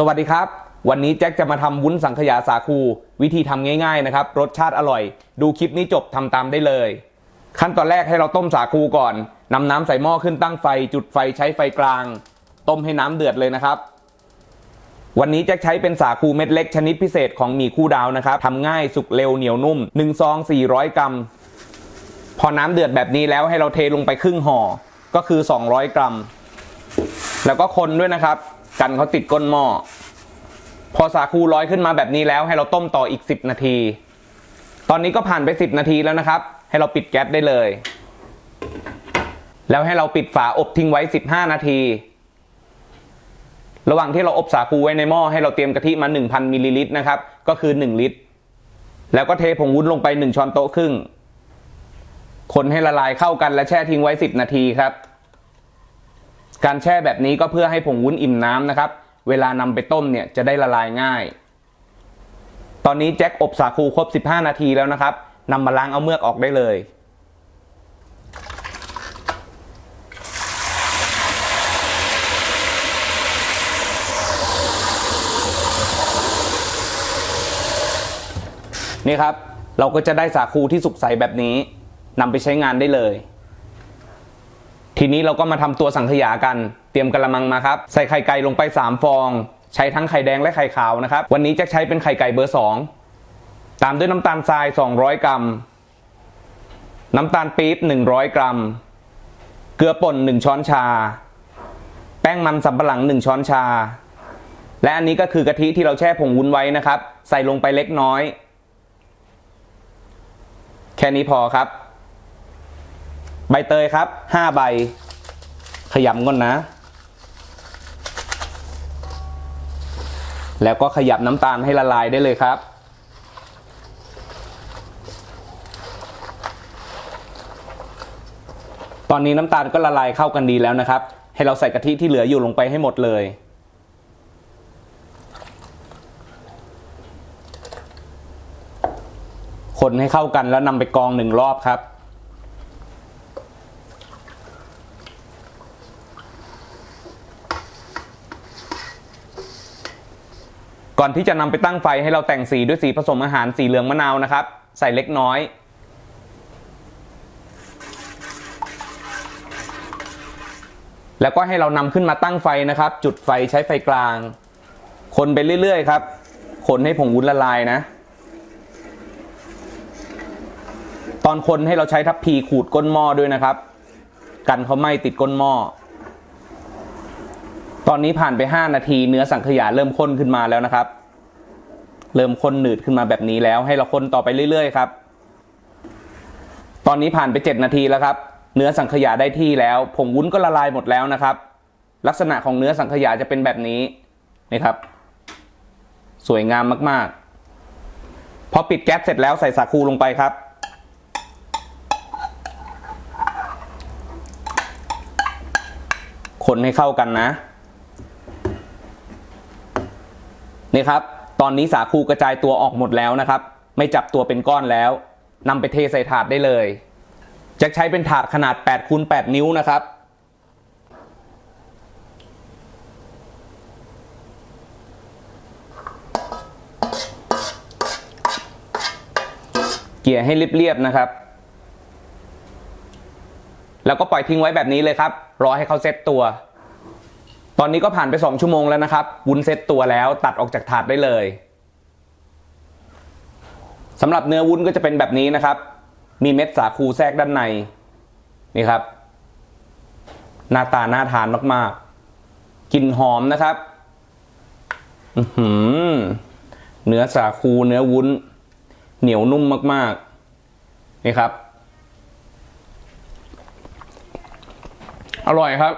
สวัสดีครับ วันนี้แจ็คจะมาทำวุ้นสังขยาสาคู วิธีทำง่ายๆนะครับ รสชาติอร่อย ดูคลิปนี้จบทำตามได้เลย ขั้นตอนแรกให้เราต้มสาคูก่อนนำน้ำใส่หม้อขึ้นตั้งไฟ จุดไฟใช้ไฟกลาง ต้มให้น้ำเดือดเลยนะครับ วันนี้แจ็คใช้เป็นสาคูเม็ดเล็กชนิดพิเศษของหมี่คู่ดาวนะครับทำง่ายสุกเร็วเหนียวนุ่ม1ซอง400 กรัม พอน้ำเดือดแบบนี้แล้วให้เราเทลงไปครึ่งห่อก็คือ 200 กรัม แล้วก็คนด้วยนะครับ กันเขาติดก้นหม้อพอสาคูร้อยขึ้นมาแบบนี้แล้ว ให้เราต้มต่ออีก 10 นาที ตอนนี้ก็ผ่านไป 10 นาทีแล้วนะครับ ให้เราปิดแก๊สได้เลย แล้วให้เราปิดฝาอบทิ้งไว้ 15 นาที ระหว่างที่เราอบสาคูไว้ในหม้อให้เราเตรียมกะทิมา 1,000มิลลิลิตรนะครับ ก็คือ 1 ลิตร แล้วก็เทผงวุ้นลงไป 1 ช้อนโต๊ะครึ่ง คนให้ละลายเข้ากันและแช่ทิ้งไว้ 10 นาทีครับ การแช่แบบนี้ก็เพื่อให้ผงวุ้นอิ่มน้ำนะครับ เวลานำไปต้มเนี่ยจะได้ละลายง่าย ตอนนี้แจ็คอบสาคูครบ 15 นาทีแล้วนะครับนำมาล้างเอาเมือกออกได้เลยนี่ครับ เราก็จะได้สาคูที่สุกใสแบบนี้นำไปใช้งานได้เลย ทีนี้เราก็มาทำตัวสังขยากัน เตรียมกระมังมาครับ ใส่ไข่ไก่ลงไป 3 ฟอง ใช้ทั้งไข่แดงและไข่ขาวนะครับ วันนี้จะใช้เป็นไข่ไก่เบอร์ 2 ตามด้วยน้ำตาลทราย 200 กรัม น้ำตาลปี๊บ 100 กรัม เกลือป่น 1 ช้อนชา แป้งมันสำปะหลัง 1 ช้อนชา และอันนี้ก็คือกะทิที่เราแช่ผงวุ้นไว้นะครับ ใส่ลงไปเล็กน้อย แค่นี้พอครับ ใบเตยครับ5ใบ ขยำก่อนนะ แล้วก็ขยับน้ำตาลให้ละลายได้เลยครับ ตอนนี้น้ำตาลก็ละลายเข้ากันดีแล้วนะครับ ให้เราใส่กะทิที่เหลืออยู่ลงไปให้หมดเลยคนให้เข้ากันแล้วนำไปกองหนึ่งรอบครับ อนที่จะนำไปตั้งไฟให้เราแต่งสีด้วยสีผสมอาหารสีเหลืองมะนาวนะครับ ใส่เล็กน้อย แล้วก็ให้เรานำขึ้นมาตั้งไฟนะครับ จุดไฟใช้ไฟกลาง คนไปเรื่อยๆครับ คนให้ผงวุ้นละลายนะ ตอนคนให้เราใช้ทัพพีขูดก้นหม้อด้วยนะครับ กันเขาไหม้ติดก้นหม้อตอนนี้ผ่านไป 5 นาทีเนื้อสังขยาเริ่มข้นขึ้นมาแล้วนะครับ เริ่มข้นหนืดขึ้นมาแบบนี้แล้ว ให้เราคนต่อไปเรื่อยๆครับ ตอนนี้ผ่านไป 7 นาทีแล้วครับ เนื้อสังขยาได้ที่แล้ว ผงวุ้นก็ละลายหมดแล้วนะครับ ลักษณะของเนื้อสังขยาจะเป็นแบบนี้นะครับ สวยงามมากๆ พอปิดแก๊สเสร็จแล้วใส่สาคูลงไปครับคนให้เข้ากันนะ นี่ครับ ตอนนี้สาคูกระจายตัวออกหมดแล้วนะครับ ไม่จับตัวเป็นก้อนแล้วนำไปเทใส่ถาดได้เลย จะใช้เป็นถาดขนาด8คูณ8นิ้วนะครับ เกี่ยให้เรียบๆนะครับ แล้วก็ปล่อยทิ้งไว้แบบนี้เลยครับ รอให้เขาเซ็ตตัว ตอนนี้ก็ผ่านไป 2 ชั่วโมงแล้วนะครับ วุ้นเซ็ตตัวแล้วตัดออกจากถาดได้เลยสำหรับเนื้อวุ้นก็จะเป็นแบบนี้นะครับ มีเม็ดสาคูแทรกด้านใน นี่ครับ หน้าตาน่าทานมากๆกลิ่นหอมนะครับอือหือเนื้อสาคูเนื้อวุ้น เหนียวนุ่มมากๆ นี่ครับ อร่อยครับ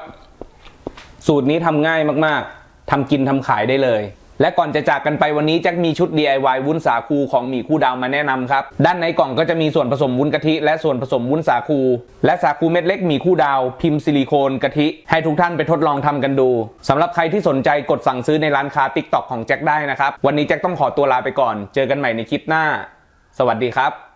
สูตรนี้ทำง่ายมากๆทำกินทำขายได้เลย และก่อนจะจากกันไปวันนี้แจ็คมีชุด DIY วุ้นสาคูของหมี่คู่ดาวมาแนะนำครับ ด้านในกล่องก็จะมีส่วนผสมวุ้นกะทิ และส่วนผสมวุ้นสาคู และสาคูเม็ดเล็กหมี่คู่ดาว พิมพ์ซิลิโคนกะทิ ให้ทุกท่านไปทดลองทำกันดูสำหรับใครที่สนใจกดสั่งซื้อในร้านค้า TikTok ของแจ็คได้นะครับวันนี้แจ็คต้องขอตัวลาไปก่อน เจอกันใหม่ในคลิปหน้า สวัสดีครับ